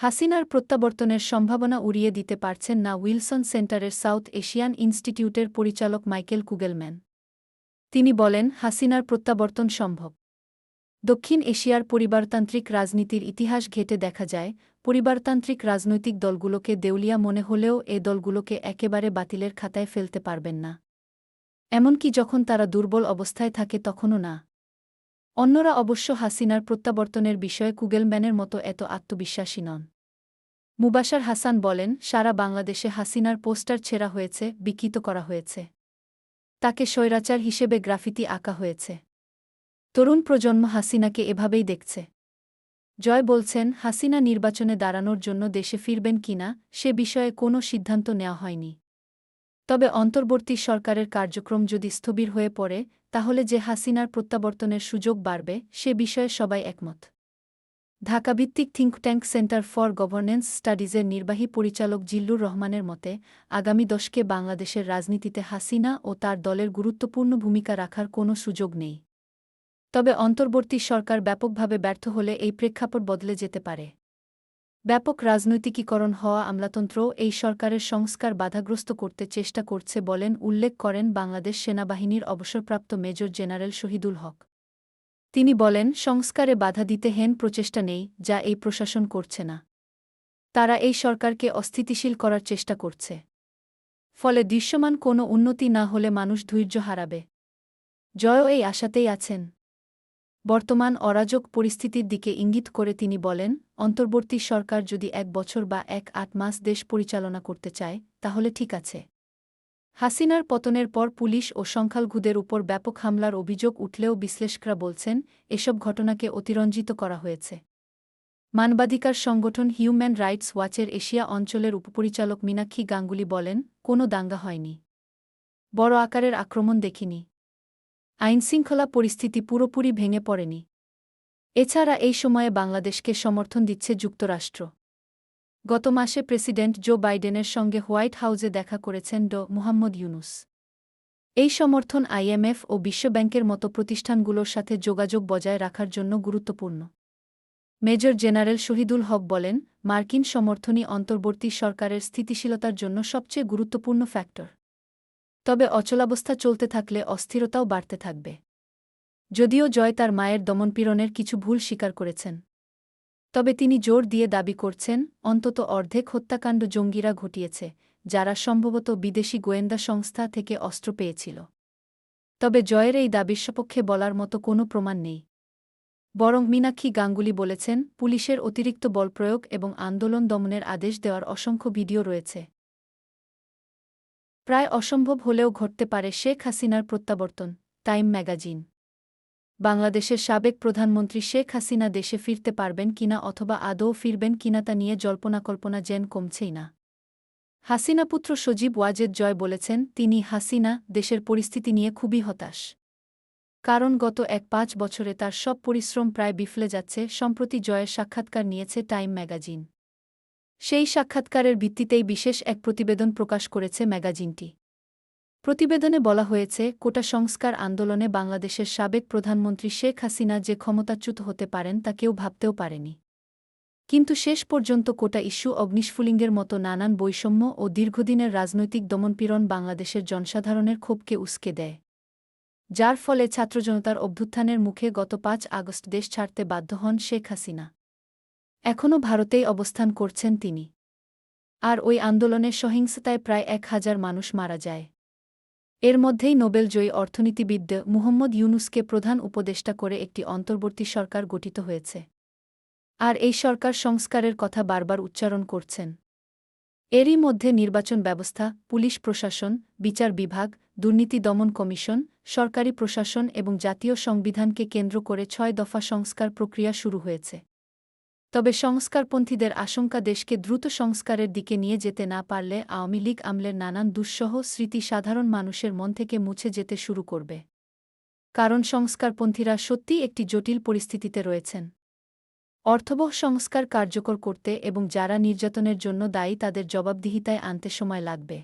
হাসিনার প্রত্যাবর্তনের সম্ভাবনা উড়িয়ে দিতে পারছেন না উইলসন সেন্টারের সাউথ এশিয়ান ইনস্টিটিউটের পরিচালক মাইকেল কুগেলম্যান। তিনি বলেন, হাসিনার প্রত্যাবর্তন সম্ভব। দক্ষিণ এশিয়ার পরিবারতান্ত্রিক রাজনীতির ইতিহাস ঘেটে দেখা যায়, পরিবারতান্ত্রিক রাজনৈতিক দলগুলোকে দেউলিয়া মনে হলেও এ দলগুলোকে একেবারে বাতিলের খাতায় ফেলতে পারবেন না। এমনকি যখন তারা দুর্বল অবস্থায় থাকে তখনও না। অন্যরা অবশ্য হাসিনার প্রত্যাবর্তনের বিষয়ে কুগেলম্যানের মতো এত আত্মবিশ্বাসী নন। মুবাসার হাসান বলেন, সারা বাংলাদেশে হাসিনার পোস্টার ছেঁড়া হয়েছে, বিকৃত করা হয়েছে। তাকে স্বৈরাচার হিসেবে গ্রাফিতি আঁকা হয়েছে। তরুণ প্রজন্ম হাসিনাকে এভাবেই দেখছে। জয় বলছেন, হাসিনা নির্বাচনে দাঁড়ানোর জন্য দেশে ফিরবেন কিনা, সে বিষয়ে কোনো সিদ্ধান্ত নেওয়া হয়নি। তবে অন্তর্বর্তী সরকারের কার্যক্রম যদি স্থবির হয়ে পড়ে, তাহলে যে হাসিনার প্রত্যাবর্তনের সুযোগ বাড়বে, সে বিষয়ে সবাই একমত। ঢাকাভিত্তিক think tank Centre for Governance স্টাডিজের নির্বাহী পরিচালক জিল্লুর রহমানের মতে, আগামী দশকে বাংলাদেশের রাজনীতিতে হাসিনা ও তার দলের গুরুত্বপূর্ণ ভূমিকা রাখার কোনো সুযোগ নেই। তবে অন্তর্বর্তী সরকার ব্যাপকভাবে ব্যর্থ হলে এই প্রেক্ষাপট বদলে যেতে পারে। ব্যাপক রাজনৈতিকীকরণ হওয়া আমলাতন্ত্র এই সরকারের সংস্কার বাধাগ্রস্ত করতে চেষ্টা করছে বলেন উল্লেখ করেন বাংলাদেশ সেনাবাহিনীর অবসরপ্রাপ্ত মেজর জেনারেল শহীদুল হক। তিনি বলেন, সংস্কারে বাধা দিতে হেন প্রচেষ্টা নেই, যা এই প্রশাসন করছে না। তারা এই সরকারকে অস্থিতিশীল করার চেষ্টা করছে। ফলে দৃশ্যমান কোনো উন্নতি না হলে মানুষ ধৈর্য হারাবে। জয়ও এই আশাতেই আছেন। বর্তমান অরাজক পরিস্থিতির দিকে ইঙ্গিত করে তিনি বলেন অন্তর্বর্তী সরকার যদি এক বছর বা এক আট মাস দেশ পরিচালনা করতে চায়, তাহলে ঠিক আছে। হাসিনার পতনের পর পুলিশ ও সংখ্যালঘুদের উপর ব্যাপক হামলার অভিযোগ উঠলেও বিশ্লেষকরা বলছেন, এসব ঘটনাকে অতিরঞ্জিত করা হয়েছে। মানবাধিকার সংগঠন হিউম্যান রাইটস ওয়াচের এশিয়া অঞ্চলের উপপরিচালক মীনাক্ষী গাঙ্গুলি বলেন, কোনো দাঙ্গা হয়নি। বড় আকারের আক্রমণ দেখিনি। আইনশৃঙ্খলা পরিস্থিতি পুরোপুরি ভেঙে পড়েনি। এছাড়া এই সময়ে বাংলাদেশকে সমর্থন দিচ্ছে যুক্তরাষ্ট্র। গত মাসে প্রেসিডেন্ট জো বাইডেনের সঙ্গে হোয়াইট হাউজে দেখা করেছেন ড মুহাম্মদ ইউনুস। এই সমর্থন আইএমএফ ও বিশ্বব্যাংকের মতো প্রতিষ্ঠানগুলোর সাথে যোগাযোগ বজায় রাখার জন্য গুরুত্বপূর্ণ। মেজর জেনারেল শহীদুল হক বলেন, মার্কিন সমর্থনই অন্তর্বর্তী সরকারের স্থিতিশীলতার জন্য সবচেয়ে গুরুত্বপূর্ণ ফ্যাক্টর। তবে অচলাবস্থা চলতে থাকলে অস্থিরতাও বাড়তে থাকবে। যদিও জয় তার মায়ের দমনপীড়নের কিছু ভুল স্বীকার করেছেন। তবে তিনি জোর দিয়ে দাবি করছেন, অন্তত অর্ধেক হত্যাকাণ্ড জঙ্গিরা ঘটিয়েছে, যারা সম্ভবত বিদেশি গোয়েন্দা সংস্থা থেকে অস্ত্র পেয়েছিল। তবে জয়ের এই দাবির সপক্ষে বলার মতো কোনো প্রমাণ নেই। বরং মীনাক্ষী গাঙ্গুলি বলেছেন, পুলিশের অতিরিক্ত বলপ্রয়োগ এবং আন্দোলন দমনের আদেশ দেওয়ার অসংখ্য ভিডিও রয়েছে। প্রায় অসম্ভব হলেও ঘটতে পারে শেখ হাসিনার প্রত্যাবর্তন, টাইম ম্যাগাজিন। বাংলাদেশের সাবেক প্রধানমন্ত্রী শেখ হাসিনা দেশে ফিরতে পারবেন কিনা অথবা আদৌ ফিরবেন কিনা তা নিয়ে জল্পনাকল্পনা যেন কমছেই না। হাসিনা পুত্র সজীব ওয়াজেদ জয় বলেছেন, তিনি হাসিনা দেশের পরিস্থিতি নিয়ে খুবই হতাশ। কারণ গত এক পাঁচ বছরে তার সব পরিশ্রম প্রায় বিফলে যাচ্ছে, সম্প্রতি জয়ের সাক্ষাৎকার নিয়েছে টাইম ম্যাগাজিন। সেই সাক্ষাৎকারের ভিত্তিতেই বিশেষ এক প্রতিবেদন প্রকাশ করেছে ম্যাগাজিনটি। প্রতিবেদনে বলা হয়েছে, কোটা সংস্কার আন্দোলনে বাংলাদেশের সাবেক প্রধানমন্ত্রী শেখ হাসিনা যে ক্ষমতাচ্যুত হতে পারেন তা কেউ ভাবতেও পারেনি। কিন্তু শেষ পর্যন্ত কোটা ইস্যু অগ্নিস্ফুলিঙ্গের মতো নানান বৈষম্য ও দীর্ঘদিনের রাজনৈতিক দমনপীড়ন বাংলাদেশের জনসাধারণের ক্ষোভকে উস্কে দেয়। যার ফলে ছাত্রজনতার অভ্যুত্থানের মুখে গত পাঁচ আগস্ট দেশ ছাড়তে বাধ্য হন শেখ হাসিনা। এখনও ভারতেই অবস্থান করছেন তিনি। আর ওই আন্দোলনের সহিংসতায় প্রায় এক হাজার মানুষ মারা যায়। এর মধ্যেই নোবেলজয়ী অর্থনীতিবিদ মুহম্মদ ইউনুসকে প্রধান উপদেষ্টা করে একটি অন্তর্বর্তী সরকার গঠিত হয়েছে। আর এই সরকার সংস্কারের কথা বারবার উচ্চারণ করছেন। এরই মধ্যে নির্বাচন ব্যবস্থা, পুলিশ প্রশাসন, বিচার বিভাগ, দুর্নীতি দমন কমিশন, সরকারি প্রশাসন এবং জাতীয় সংবিধানকে কেন্দ্র করে ছয় দফা সংস্কার প্রক্রিয়া শুরু হয়েছে। তবে সংস্কারপন্থীদের আশঙ্কা দেশকে দ্রুত সংস্কারের দিকে নিয়ে যেতে না পারলে আওয়ামী লীগ আমলের নানান দুঃসহ স্মৃতি সাধারণ মানুষের মন থেকে মুছে যেতে শুরু করবে। কারণ সংস্কারপন্থীরা সত্যিই একটি জটিল পরিস্থিতিতে রয়েছেন। অর্থবহ সংস্কার কার্যকর করতে এবং যারা নির্যাতনের জন্য দায়ী তাদের জবাবদিহিতায় আনতে সময় লাগবে।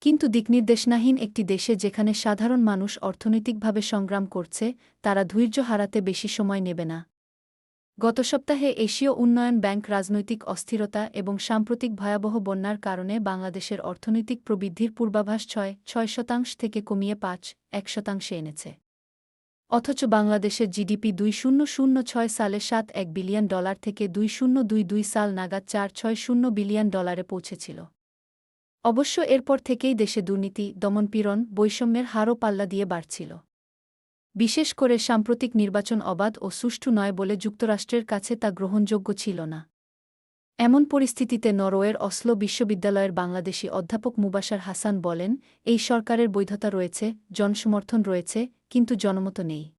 কিন্তু দিকনির্দেশনাহীন একটি দেশে যেখানে সাধারণ মানুষ অর্থনৈতিকভাবে সংগ্রাম করছে, তারা ধৈর্য হারাতে বেশি সময় নেবে না। গত সপ্তাহে এশীয় উন্নয়ন ব্যাংক রাজনৈতিক অস্থিরতা এবং সাম্প্রতিক ভয়াবহ বন্যার কারণে বাংলাদেশের অর্থনৈতিক প্রবৃদ্ধির পূর্বাভাস ছয় ছয় শতাংশ থেকে কমিয়ে পাঁচ, এক শতাংশে এনেছে। অথচ বাংলাদেশের জিডিপি দুই শূন্য শূন্য ছয় সালে সাত এক বিলিয়ন ডলার থেকে দুই শূন্য দুই দুই সাল নাগাদ চার, ছয় শূন্য বিলিয়ন ডলারে পৌঁছেছিল। অবশ্য এরপর থেকেই দেশে দুর্নীতি দমনপীড়ন বৈষম্যের হারও পাল্লা দিয়ে বাড়ছিল। বিশেষ করে সাম্প্রতিক নির্বাচন অবাধ ও সুষ্ঠু নয় বলে যুক্তরাষ্ট্রের কাছে তা গ্রহণযোগ্য ছিল না। এমন পরিস্থিতিতে নরওয়ের অসলো বিশ্ববিদ্যালয়ের বাংলাদেশি অধ্যাপক মুবাসার হাসান বলেন, এই সরকারের বৈধতা রয়েছে, জনসমর্থন রয়েছে, কিন্তু জনমত নেই।